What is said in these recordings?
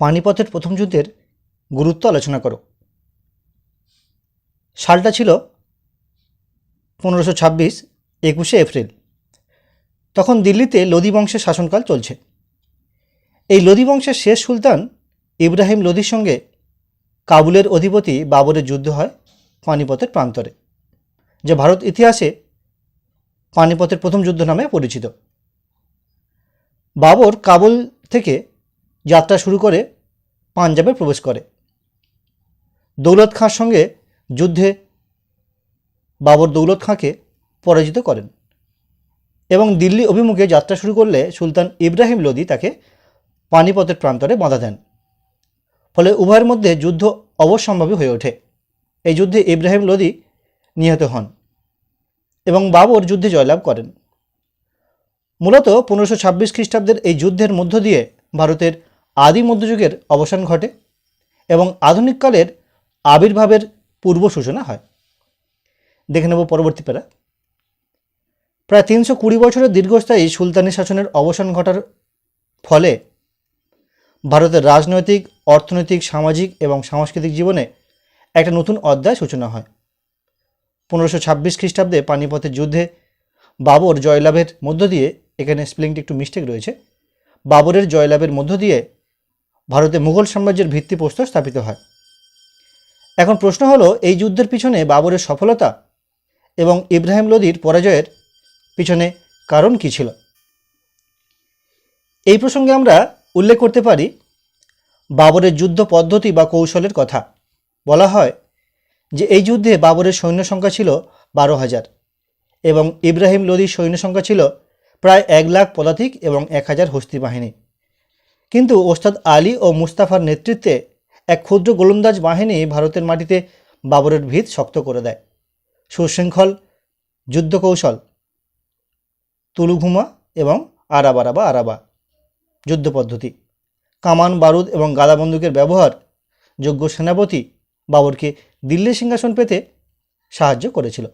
পানিপথের প্রথম যুদ্ধের গুরুত্ব আলোচনা করো। সালটা ছিল পনেরোশো ছাব্বিশ একুশে এপ্রিল। তখন দিল্লিতে লোদি বংশের শাসনকাল চলছে। এই লোদি বংশের শেষ সুলতান ইব্রাহিম লোদির সঙ্গে কাবুলের অধিপতি বাবরের যুদ্ধ হয় পানিপথের প্রান্তরে, যা ভারত ইতিহাসে পানিপথের প্রথম যুদ্ধ নামে পরিচিত। বাবর কাবুল থেকে যাত্রা শুরু করে পাঞ্জাবে প্রবেশ করে। দৌলত খাঁর সঙ্গে যুদ্ধে বাবর দৌলত খাঁকে পরাজিত করেন এবং দিল্লি অভিমুখে যাত্রা শুরু করলে সুলতান ইব্রাহিম লোদি তাকে পানিপথের প্রান্তরে বাধা দেন। ফলে উভয়ের মধ্যে যুদ্ধ অবশ্যম্ভাবী হয়ে ওঠে। এই যুদ্ধে ইব্রাহিম লোদি নিহত হন এবং বাবর যুদ্ধে জয়লাভ করেন। মূলত পনেরোশো ছাব্বিশ খ্রিস্টাব্দের এই যুদ্ধের মধ্য দিয়ে ভারতের আদি মধ্যযুগের অবসান ঘটে এবং আধুনিককালের আবির্ভাবের পূর্ব সূচনা হয়। দেখে নেব পরবর্তী প্যারা। প্রায় তিনশো কুড়ি বছরের দীর্ঘস্থায়ী সুলতানি শাসনের অবসান ঘটার ফলে ভারতের রাজনৈতিক, অর্থনৈতিক, সামাজিক এবং সাংস্কৃতিক জীবনে একটা নতুন অধ্যায় সূচনা হয়। পনেরোশো ছাব্বিশ খ্রিস্টাব্দে পানিপথের যুদ্ধে বাবর জয়লাভের মধ্য দিয়ে, এখানে স্পেলিংটি একটু মিস্টেক রয়েছে, বাবরের জয়লাভের মধ্য দিয়ে ভারতে মুঘল সাম্রাজ্যের ভিত্তিপ্রস্তর স্থাপিত হয়। এখন প্রশ্ন হলো, এই যুদ্ধের পিছনে বাবরের সফলতা এবং ইব্রাহিম লোদির পরাজয়ের পিছনে কারণ কী ছিল? এই প্রসঙ্গে আমরা উল্লেখ করতে পারি, বাবরের যুদ্ধ পদ্ধতি বা কৌশলের কথা। বলা হয় যে, এই যুদ্ধে বাবরের সৈন্য সংখ্যা ছিল বারো হাজার এবং ইব্রাহিম লোদির সৈন্য সংখ্যা ছিল প্রায় এক লাখ পদাতিক এবং এক হাজার হস্তি বাহিনী। কিন্তু ওস্তাদ আলী ও মুস্তাফার নেতৃত্বে এক ক্ষুদ্র গোলন্দাজ বাহিনী ভারতের মাটিতে বাবরের ভিত শক্ত করে দেয়। সুশৃঙ্খল যুদ্ধ কৌশল তুলুঘুমা এবং আরাবারা বা আরাবা যুদ্ধ পদ্ধতি, কামান বারুদ এবং গাদা বন্দুকের ব্যবহার যোগ্য সেনাপতি বাবরকে দিল্লি সিংহাসন পেতে সাহায্য করেছিল।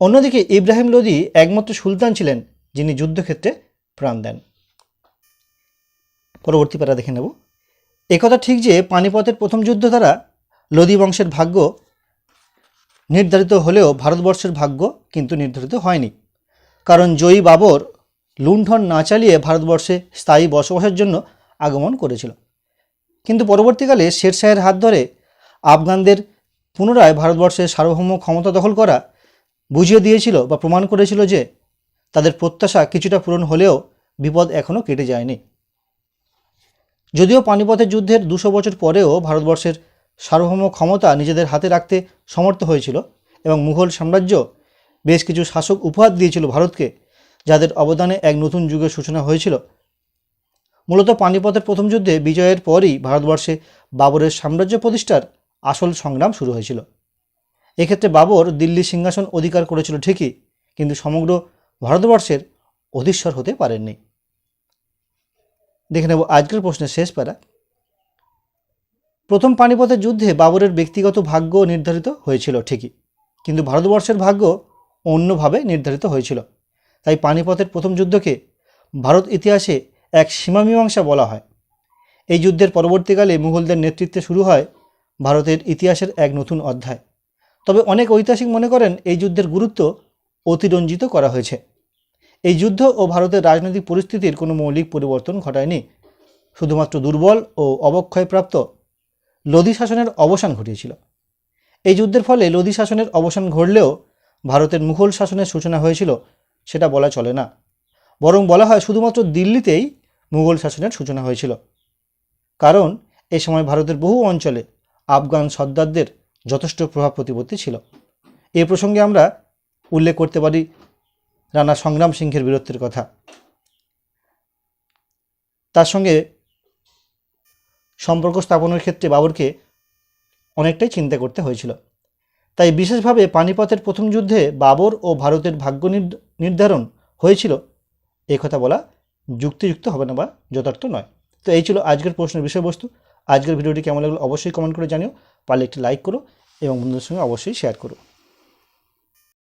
অন্যদিকে ইব্রাহিম লোদি একমাত্র সুলতান ছিলেন যিনি যুদ্ধক্ষেত্রে প্রাণ দেন। পরবর্তী পারা দেখে নেব। একথা ঠিক যে পানিপথের প্রথম যুদ্ধ দ্বারা লোদি বংশের ভাগ্য নির্ধারিত হলেও ভারতবর্ষের ভাগ্য কিন্তু নির্ধারিত হয়নি। কারণ জয়ী বাবর লুণ্ঠন না চালিয়ে ভারতবর্ষে স্থায়ী বসবাসের জন্য আগমন করেছিল। কিন্তু পরবর্তীকালে শেরশাহের হাত ধরে আফগানদের পুনরায় ভারতবর্ষের সার্বভৌম ক্ষমতা দখল করা বুঝিয়ে দিয়েছিল বা প্রমাণ করেছিল যে তাদের প্রত্যাশা কিছুটা পূরণ হলেও বিপদ এখনও কেটে যায়নি। যদিও পানিপথের যুদ্ধের দুশো বছর পরেও ভারতবর্ষের সার্বভৌম ক্ষমতা নিজেদের হাতে রাখতে সমর্থ হয়েছিল এবং মুঘল সাম্রাজ্য বেশ কিছু শাসক উপহার দিয়েছিল ভারতকে, যাদের অবদানে এক নতুন যুগের সূচনা হয়েছিল। মূলত পানিপথের প্রথম যুদ্ধে বিজয়ের পরই ভারতবর্ষে বাবরের সাম্রাজ্য প্রতিষ্ঠার আসল সংগ্রাম শুরু হয়েছিল। এক্ষেত্রে বাবর দিল্লি সিংহাসন অধিকার করেছিল ঠিকই, কিন্তু সমগ্র ভারতবর্ষের অধীশ্বর হতে পারেননি। দেখে নেব আজকের প্রশ্নের শেষ প্যারা প্রথম পানিপথের যুদ্ধে বাবরের ব্যক্তিগত ভাগ্য নির্ধারিত হয়েছিল ঠিকই, কিন্তু ভারতবর্ষের ভাগ্য অন্যভাবে নির্ধারিত হয়েছিল। তাই পানিপথের প্রথম যুদ্ধকে ভারত ইতিহাসে এক সীমামীমাংসা বলা হয়। এই যুদ্ধের পরবর্তীকালে মুঘলদের নেতৃত্বে শুরু হয় ভারতের ইতিহাসের এক নতুন অধ্যায়। তবে অনেক ঐতিহাসিক মনে করেন এই যুদ্ধের গুরুত্ব অতিরঞ্জিত করা হয়েছে। এই যুদ্ধ ও ভারতের রাজনৈতিক পরিস্থিতির কোনো মৌলিক পরিবর্তন ঘটায়নি। শুধুমাত্র দুর্বল ও অবক্ষয়প্রাপ্ত লোধি শাসনের অবসান ঘটিয়েছিল। এই যুদ্ধের ফলে লোধি শাসনের অবসান ঘটলেও ভারতের মুঘল শাসনের সূচনা হয়েছিল সেটা বলা চলে না। বরং বলা হয় শুধুমাত্র দিল্লিতেই মুঘল শাসনের সূচনা হয়েছিল। কারণ এ সময় ভারতের বহু অঞ্চলে আফগান সর্দারদের যথেষ্ট প্রভাব প্রতিপত্তি ছিল। এ প্রসঙ্গে আমরা উল্লেখ করতে পারি রানা সংগ্রাম সিংহের বীরত্বের কথা। তার সঙ্গে সম্পর্ক স্থাপনের ক্ষেত্রে বাবরকে অনেকটাই চিন্তা করতে হয়েছিল। তাই বিশেষভাবে পানিপথের প্রথম যুদ্ধে বাবর ও ভারতের ভাগ্য নির্ধ- নির্ধারণ হয়েছিল। এই কথা বলা যুক্তিযুক্ত হবে না বা যথার্থ নয়। তো এই ছিল আজকের প্রশ্নের বিষয়বস্তু। আজকের ভিডিওটি কেমন লাগল অবশ্যই কমেন্ট করে জানিও। পারলে একটি লাইক করো এবং বন্ধুদের সঙ্গে অবশ্যই শেয়ার করো।